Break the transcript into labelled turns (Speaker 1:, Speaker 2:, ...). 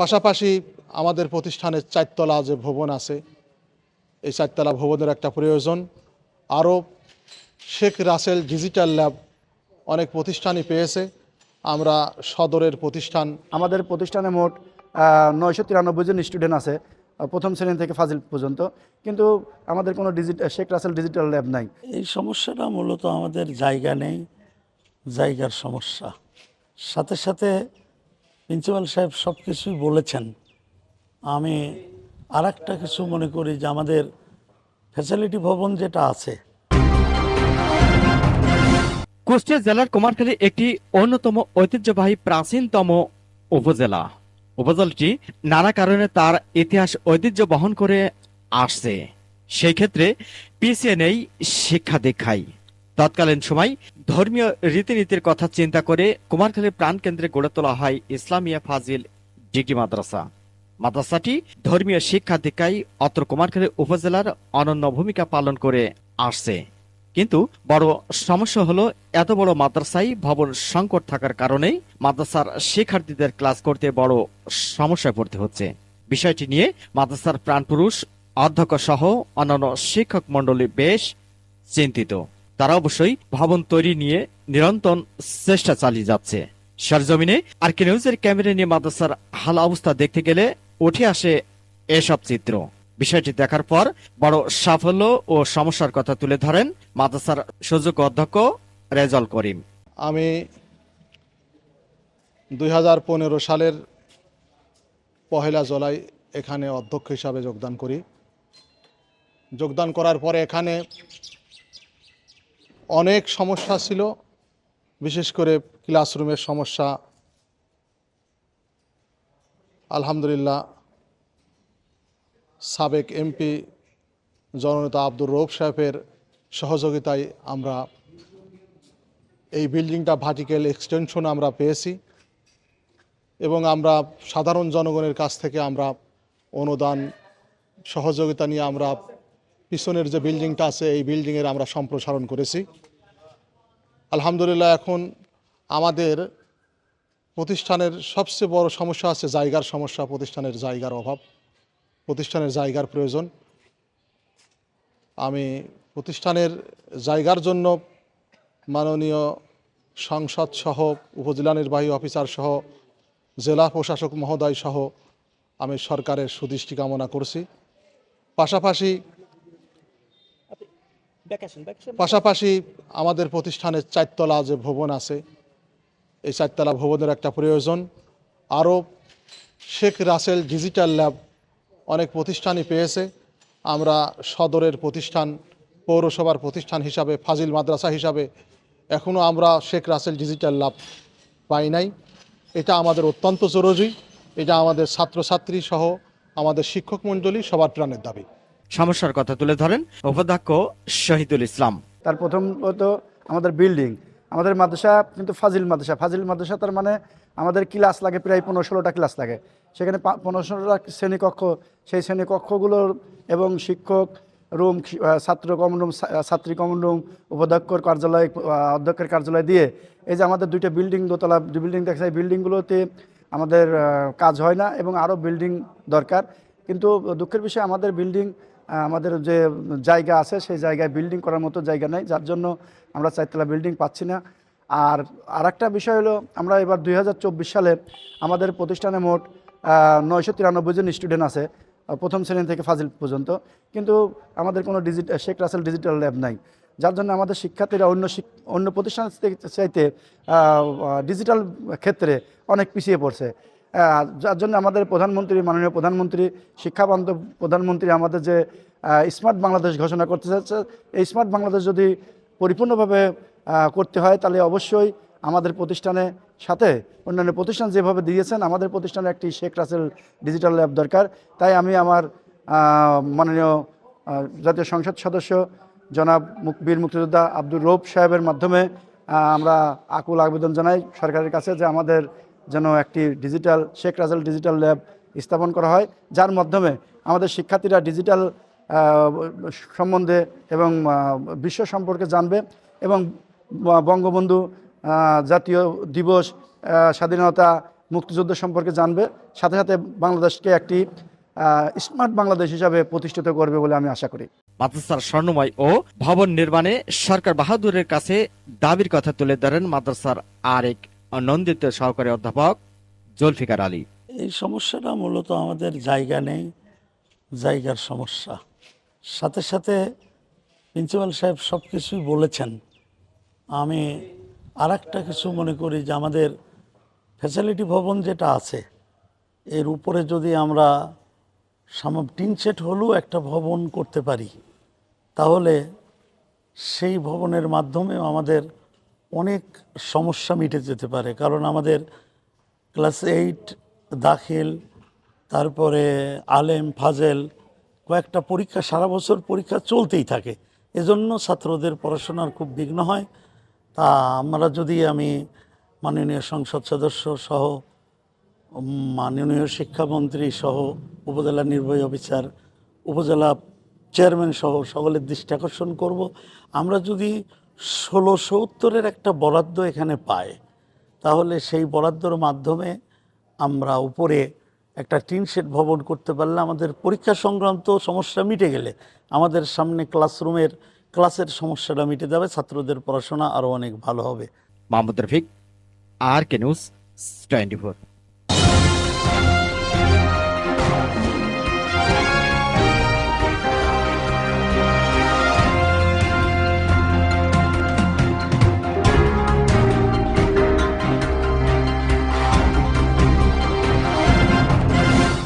Speaker 1: পাশাপাশি আমাদের প্রতিষ্ঠানের চারতলা যে ভবন আছে এই চারতলা ভবনের একটা প্রয়োজন। আরও শেখ রাসেল ডিজিটাল ল্যাব অনেক প্রতিষ্ঠানই পেয়েছে। আমরা সদরের প্রতিষ্ঠান।
Speaker 2: আমাদের প্রতিষ্ঠানে মোট নয়শো তিরানব্বই জন স্টুডেন্ট আছে প্রথম শ্রেণি থেকে ফাজিল পর্যন্ত। কিন্তু আমাদের কোনো digital Sheikh Russel digital lab নাই।
Speaker 3: এই সমস্যাটা মূলত আমাদের জায়গা নেই জায়গার সমস্যা। সাথে সাথে প্রিন্সিপাল সাহেব সব কিছুই বলেছেন। আমি আর কিছু মনে করি যে আমাদের ফ্যাসিলিটি ভবন যেটা আছে।
Speaker 4: কুষ্টিয়া জেলার কুমারখালী একটি অন্যতম ঐতিহ্যবাহী প্রাচীনতম উপজেলা। উপজেলাটি নানা কারণে তার ইতিহাস ঐতিহ্য বহন করে আসছে। সেই ক্ষেত্রে পিছিয়ে নেই শিক্ষা দীক্ষায় তৎকালীন সময় ধর্মীয় রীতিনীতির কথা চিন্তা করে কুমারখালী প্রাণকেন্দ্রে গড়ে তোলা হয় ইসলামিয়া ফাজিল ডিগ্রি মাদ্রাসা। মাদ্রাসাটি ধর্মীয় শিক্ষা দীক্ষায় অত্র কুমারখালী উপজেলার অনন্য ভূমিকা পালন করে আসছে। কিন্তু বড় সমস্যা হলো, এত বড় মাদ্রাসায় ভবন সংকট থাকার কারণে মাদ্রাসার শিক্ষার্থীদের ক্লাস করতে বড় সমস্যায় পড়তে হচ্ছে। বিষয়টি নিয়ে মাদ্রাসার প্রাণপুরুষ অধ্যক্ষ সহ অন্যান্য শিক্ষক মণ্ডলী বেশ চিন্তিত। তারা অবশ্যই ভবন তৈরি নিয়ে নিরন্তর চেষ্টা চালিয়ে যাচ্ছে। সরজমিনে আর কে নিউজের ক্যামেরা নিয়ে মাদ্রাসার হাল অবস্থা দেখতে গেলে উঠে আসে এসব চিত্র। বিষয়টি দেখার পর বড় সাফল্য ও সমস্যার কথা তুলে ধরেন মাদ্রাসার সুযোগ্য অধ্যক্ষ রেজল করিম।
Speaker 1: আমি দুই হাজার পনেরো সালের পহেলা জুলাই এখানে অধ্যক্ষ হিসাবে যোগদান করি। যোগদান করার পরে এখানে অনেক সমস্যা ছিল, বিশেষ করে ক্লাসরুমের সমস্যা। আলহামদুলিল্লাহ, সাবেক এমপি জননেতা আব্দুর রৌফ সাহেবের সহযোগিতায় আমরা এই বিল্ডিংটা ভার্টিক্যাল এক্সটেনশন আমরা পেয়েছি এবং আমরা সাধারণ জনগণের কাছ থেকে আমরা অনুদান, সহযোগিতা নিয়ে আমরা পিছনের যে বিল্ডিংটা আছে, এই বিল্ডিংয়ের আমরা সম্প্রসারণ করেছি। আলহামদুলিল্লাহ, এখন আমাদের প্রতিষ্ঠানের সবচেয়ে বড় সমস্যা আছে জায়গার সমস্যা, প্রতিষ্ঠানের জায়গার অভাব, প্রতিষ্ঠানের জায়গার প্রয়োজন। আমি প্রতিষ্ঠানের জায়গার জন্য মাননীয় সংসদ সহ, উপজেলা নির্বাহী অফিসার সহ, জেলা প্রশাসক মহোদয় সহ আমি সরকারের সুদৃষ্টি কামনা করছি। পাশাপাশি পাশাপাশি আমাদের প্রতিষ্ঠানের চারতলা যে ভবন আছে, এই চারতলা ভবনের একটা প্রয়োজন। আরও শেখ রাসেল ডিজিটাল ল্যাব অনেক প্রতিষ্ঠানই পেয়েছে। আমরা সদরের প্রতিষ্ঠান, পৌরসভার প্রতিষ্ঠান হিসাবে, ফাজিল মাদ্রাসা হিসাবে এখনও আমরা শেখ রাসেল ডিজিটাল ল্যাব পাই নাই। এটা আমাদের অত্যন্ত জরুরি। এটা আমাদের ছাত্রছাত্রী সহ আমাদের শিক্ষক মণ্ডলী সবার প্রাণের দাবি।
Speaker 4: সমস্যার কথা তুলে ধরেন উপাধ্যক্ষ শহীদুল ইসলাম।
Speaker 2: তার প্রথমত আমাদের বিল্ডিং আমাদের মাদ্রাসা কিন্তু ফাজিল মাদ্রাসা। ফাজিল মাদ্রাসা তার মানে আমাদের ক্লাস লাগে প্রায় পনেরো ষোলোটা ক্লাস লাগে। সেখানে পনেরো ষোলোটা শ্রেণীকক্ষ, সেই শ্রেণীকক্ষগুলোর এবং শিক্ষক রুম ছাত্র কমন রুম ছাত্রী কমন রুম উপাধ্যক্ষর কার্যালয় অধ্যক্ষের কার্যালয় দিয়ে এই যে আমাদের দুইটা বিল্ডিং দোতলা বিল্ডিং দেখছে, এই বিল্ডিংগুলোতে আমাদের কাজ হয় না এবং আরও বিল্ডিং দরকার। কিন্তু দুঃখের বিষয়ে, আমাদের বিল্ডিং আমাদের যে জায়গা আছে, সেই জায়গায় বিল্ডিং করার মতো জায়গা নেই। যার জন্য আমরা চারতলা বিল্ডিং পাচ্ছি না। আর আরেকটা বিষয় হলো, আমরা এবার দু হাজার চব্বিশ সালে আমাদের প্রতিষ্ঠানে মোট নয়শো তিরানব্বই জন স্টুডেন্ট আছে প্রথম শ্রেণি থেকে ফাজিল পর্যন্ত। কিন্তু আমাদের কোনো digit Sheikh Russel digital lab নাই। যার জন্য আমাদের শিক্ষার্থীরা অন্য অন্য প্রতিষ্ঠান চাইতে ডিজিটাল ক্ষেত্রে অনেক পিছিয়ে পড়ছে। যার জন্য আমাদের প্রধানমন্ত্রী, মাননীয় প্রধানমন্ত্রী শিক্ষাবান্ধব প্রধানমন্ত্রী আমাদের যে স্মার্ট বাংলাদেশ ঘোষণা করতে চাচ্ছে এই স্মার্ট বাংলাদেশ যদি পরিপূর্ণভাবে করতে হয়, তাহলে অবশ্যই আমাদের প্রতিষ্ঠানের সাথে অন্যান্য প্রতিষ্ঠান যেভাবে দিয়েছেন, আমাদের প্রতিষ্ঠানে একটি শেখ রাসেল ডিজিটাল ল্যাব দরকার। তাই আমি আমার মাননীয় জাতীয় সংসদ সদস্য জনাব বীর মুক্তিযোদ্ধা আব্দুর রৌফ সাহেবের মাধ্যমে আমরা আকুল আবেদন জানাই সরকারের কাছে যে আমাদের যেন একটি digital Sheikh Russel digital lab স্থাপন করা হয়, যার মাধ্যমে আমাদের শিক্ষার্থীরা ডিজিটাল সম্বন্ধে এবং বিশ্ব সম্পর্কে জানবে এবং বঙ্গবন্ধু জাতীয় দিবস স্বাধীনতা মুক্তিযুদ্ধ সম্পর্কে জানবে, সাথে সাথে বাংলাদেশকে একটি স্মার্ট বাংলাদেশ হিসাবে প্রতিষ্ঠিত করবে বলে আমি আশা করি।
Speaker 4: মাদ্রাসার স্বর্ণময় ও ভবন নির্মাণে সরকার বাহাদুরের কাছে দাবির কথা তুলে ধরেন মাদ্রাসার আরেক নন্দিত সহকারী অধ্যাপক জুলফিকার আলী।
Speaker 3: এই সমস্যাটা মূলত আমাদের জায়গা নেই, জায়গার সমস্যা। সাথে সাথে প্রিন্সিপাল সাহেব সব কিছুই বলেছেন। আমি আর কিছু মনে করি যে আমাদের ফ্যাসিলিটি ভবন যেটা আছে, এর উপরে যদি আমরা সাম টিন সেট হলেও একটা ভবন করতে পারি, তাহলে সেই ভবনের মাধ্যমে আমাদের অনেক সমস্যা মিটে যেতে পারে। কারণ আমাদের ক্লাস এইট, দাখিল, তারপরে আলেম, ফাজেল, কয়েকটা পরীক্ষা, সারা বছর পরীক্ষা চলতেই থাকে। এজন্য ছাত্রদের পড়াশোনার খুব বিঘ্ন হয়। তা আমরা যদি আমি মাননীয় সংসদ সদস্য সহ মাননীয় শিক্ষামন্ত্রী সহ, উপজেলা নির্বাহী অফিসার, উপজেলা চেয়ারম্যান সহ সকলের দৃষ্টি আকর্ষণ করব। আমরা যদি ষোলোশো উত্তরের একটা বরাদ্দ এখানে পায়। তাহলে সেই বরাদ্দর মাধ্যমে আমরা উপরে একটা টিন শেড ভবন করতে পারলে আমাদের পরীক্ষা সংক্রান্ত সমস্যা মিটে গেলে আমাদের সামনে ক্লাসরুমের, ক্লাসের সমস্যাটা মিটে যাবে, ছাত্রদের পড়াশোনা আরও অনেক ভালো হবে।
Speaker 4: Mahmud Rafiq, R K news twenty